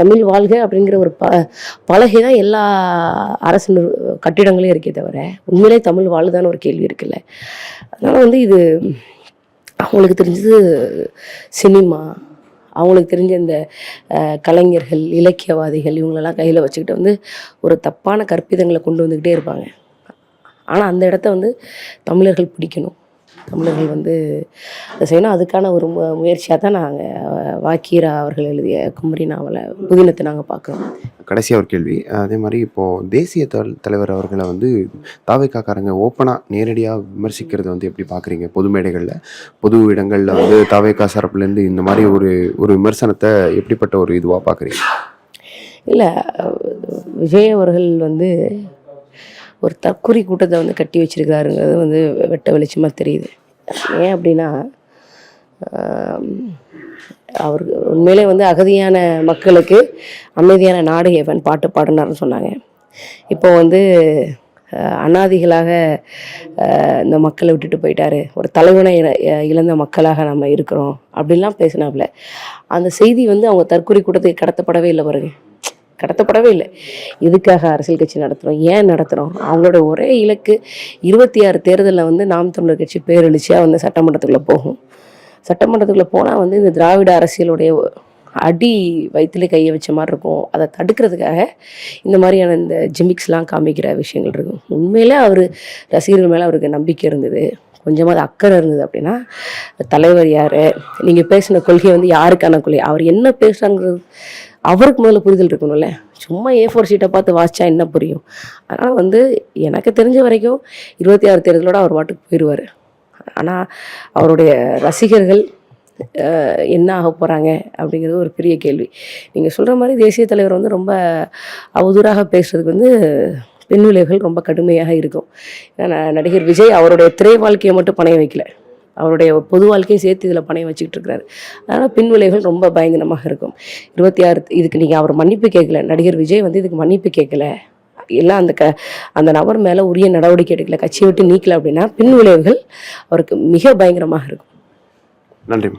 தமிழ் வாழ்க அப்படிங்கிற ஒரு ப பலகை தான் எல்லா அரசு கட்டிடங்களையும் இருக்கே தவிர உண்மையிலே தமிழ் வாழுதான்னு ஒரு கேள்வி இருக்குல்ல. அதனால் வந்து இது அவங்களுக்கு தெரிஞ்சது சினிமா அவங்களுக்கு தெரிஞ்ச இந்த கலைஞர்கள் இலக்கியவாதிகள் இவங்களெல்லாம் கையில் வச்சுக்கிட்டு வந்து ஒரு தப்பான கற்பிதங்களை கொண்டு வந்துக்கிட்டே இருப்பாங்க. ஆனால் அந்த இடத்த வந்து தமிழர்கள் பிடிக்கணும். தமிழர்கள் வந்து செய்யணும். அதுக்கான ஒரு மு முயற்சியாக தான் நாங்கள் வாக்கீரா அவர்கள் எழுதிய குமரி நாவலை புதினத்தை நாங்கள் பார்க்குறோம். கடைசியாக ஒரு கேள்வி. அதே மாதிரி இப்போது தேசிய தல் தலைவர் அவர்களை வந்து தாவைக்காக்காரங்க ஓப்பனாக நேரடியாக விமர்சிக்கிறது வந்து எப்படி பார்க்குறீங்க? பொது மேடைகளில் பொது இடங்களில் வந்து தாவைக்கா சார்பிலேருந்து இந்த மாதிரி ஒரு ஒரு விமர்சனத்தை எப்படிப்பட்ட ஒரு இதுவாக பார்க்குறீங்க? இல்லை விஜய் அவர்கள் வந்து ஒரு தற்குறி கூட்டத்தை வந்து கட்டி வச்சிருக்காருங்கிறது வந்து வெட்ட வெளிச்சமாக தெரியுது. ஏன் அப்படின்னா அவர் அவருக்கு உண்மையிலே வந்து அகதியான மக்களுக்கு அமைதியான நாடு ஏவன் பாட்டு பாடினார்னு சொன்னாங்க. இப்போ வந்து அனாதிகளாக இந்த மக்களை விட்டுட்டு போயிட்டாரு. ஒரு தலைவனை இழ- இழந்த மக்களாக நம்ம இருக்கிறோம் அப்படின்லாம் பேசினாப்புல. அந்த செய்தி வந்து அவங்க தற்கொலை கூட்டத்துக்கு கடத்தப்படவே இல்லை பாருங்க. கடத்தப்படவே இல்லை. இதுக்காக அரசியல் கட்சி நடத்துகிறோம் ஏன் நடத்துகிறோம் அவங்களோட ஒரே இலக்கு இருபத்தி ஆறு தேர்தலில் வந்து நாம் தமிழர் கட்சி பேரெழுச்சியாக வந்து சட்டமன்றத்துக்குள்ளே போகும். சட்டமன்றத்துக்குள்ளே போனால் வந்து இந்த திராவிட அரசியலுடைய அடி வயிற்றுல கையை வச்ச மாதிரி இருக்கும். அதை தடுக்கிறதுக்காக இந்த மாதிரியான இந்த ஜிமிக்ஸ்லாம் காமிக்கிற விஷயங்கள் இருக்கும். உண்மையிலே அவர் ரசிகர்கள் மேலே அவருக்கு நம்பிக்கை இருந்தது. கொஞ்சமாவது அக்கறை இருந்தது அப்படின்னா தலைவர் யார்? நீங்கள் பேசின கொள்கை வந்து யாருக்கான கொள்கை? அவர் என்ன பேசுகிறாங்கிறது அவருக்கு முதல்ல புரிதல் இருக்கணும்ல. சும்மா ஏ ஃபோர் ஷீட்டை பார்த்து வாசிச்சா என்ன புரியும்? அதனால் வந்து எனக்கு தெரிஞ்ச வரைக்கும் இருபத்தி ஆறு தேர்தலோடு அவர் பாட்டுக்கு போயிடுவார் ஆனால் அவருடைய ரசிகர்கள் என்ன ஆக போகிறாங்க அப்படிங்கிறது ஒரு பெரிய கேள்வி. நீங்கள் சொல்கிற மாதிரி தேசிய தலைவர் வந்து ரொம்ப அவதூறாக பேசுறதுக்கு வந்து பெண் விளைவுகள் ரொம்ப கடுமையாக இருக்கும். ஏன்னா நடிகர் விஜய் அவருடைய திரை வாழ்க்கையை மட்டும் பணைய வைக்கல. அவருடைய பொது வாழ்க்கையை சேர்த்து இதில் பணையம் வச்சுக்கிட்டு இருக்கிறாரு அதனால் பின் விளைவுகள் ரொம்ப பயங்கரமாக இருக்கும். இருபத்தி ஆறு இதுக்கு நீங்கள் அவர் மன்னிப்பு கேட்கல. நடிகர் விஜய் வந்து இதுக்கு மன்னிப்பு கேட்கல. எல்லாம் அந்த க அந்த நபர் மேலே உரிய நடவடிக்கை எடுக்கல கட்சியை விட்டு நீக்கல அப்படின்னா பின் விளைவுகள் அவருக்கு மிக பயங்கரமாக இருக்கும். நன்றி.